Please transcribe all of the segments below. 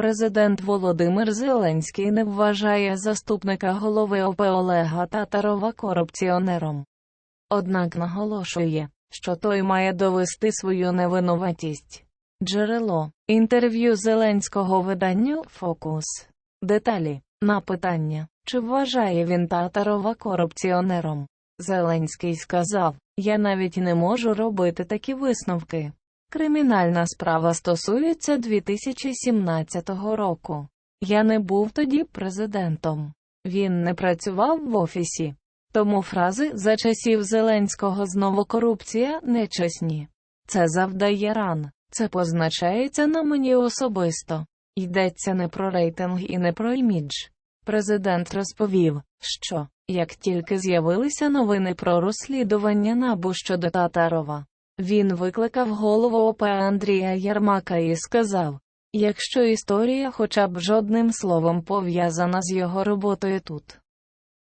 Президент Володимир Зеленський не вважає заступника голови ОП Олега Татарова корупціонером. Однак наголошує, що той має довести свою невинуватість. Джерело інтерв'ю Зеленського виданню Фокус. Деталі на питання, чи вважає він Татарова корупціонером. Зеленський сказав: Я навіть не можу робити такі висновки. Кримінальна справа стосується 2017 року. Я не був тоді президентом. Він не працював в офісі. Тому фрази за часів Зеленського знову корупція нечесні. Це завдає ран. Це позначається на мені особисто. Йдеться не про рейтинг і не про імідж. Президент розповів, що, як тільки з'явилися новини про розслідування набу щодо Татарова, він викликав голову ОП Андрія Ярмака і сказав: якщо історія хоча б жодним словом пов'язана з його роботою тут,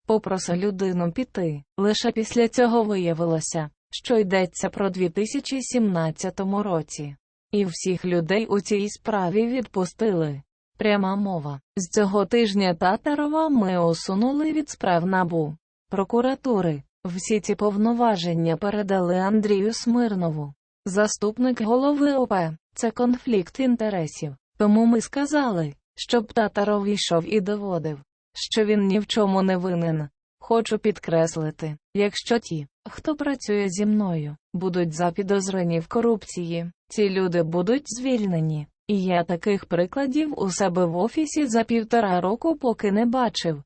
попроси людину піти. Лише після цього виявилося, що йдеться про 2017 році. І всіх людей у цій справі відпустили. Пряма мова. З цього тижня Татарова ми усунули від справ набу. Прокуратури. Всі ці повноваження передали Андрію Смирнову. Заступник голови ОП. Це конфлікт інтересів. Тому ми сказали, щоб Татаров йшов і доводив, що він ні в чому не винен. Хочу підкреслити, якщо ті, хто працює зі мною, будуть запідозрені в корупції, ці люди будуть звільнені. І я таких прикладів у себе в офісі за півтора року поки не бачив.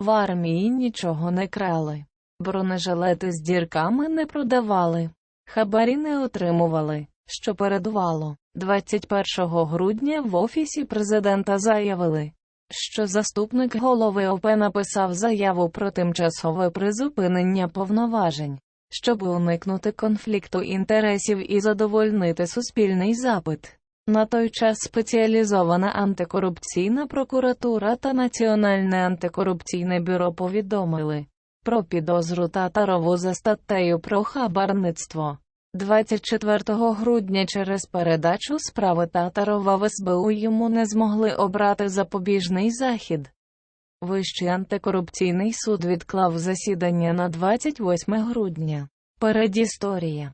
В армії нічого не крали, бронежилети з дірками не продавали, хабарі не отримували, що передувало. 21 грудня в офісі президента заявили, що заступник голови ОП написав заяву про тимчасове призупинення повноважень, щоб уникнути конфлікту інтересів і задовольнити суспільний запит. На той час спеціалізована антикорупційна прокуратура та Національне антикорупційне бюро повідомили про підозру Татарову за статтею про хабарництво. 24 грудня через передачу справи Татарова в СБУ йому не змогли обрати запобіжний захід. Вищий антикорупційний суд відклав засідання на 28 грудня. Передісторія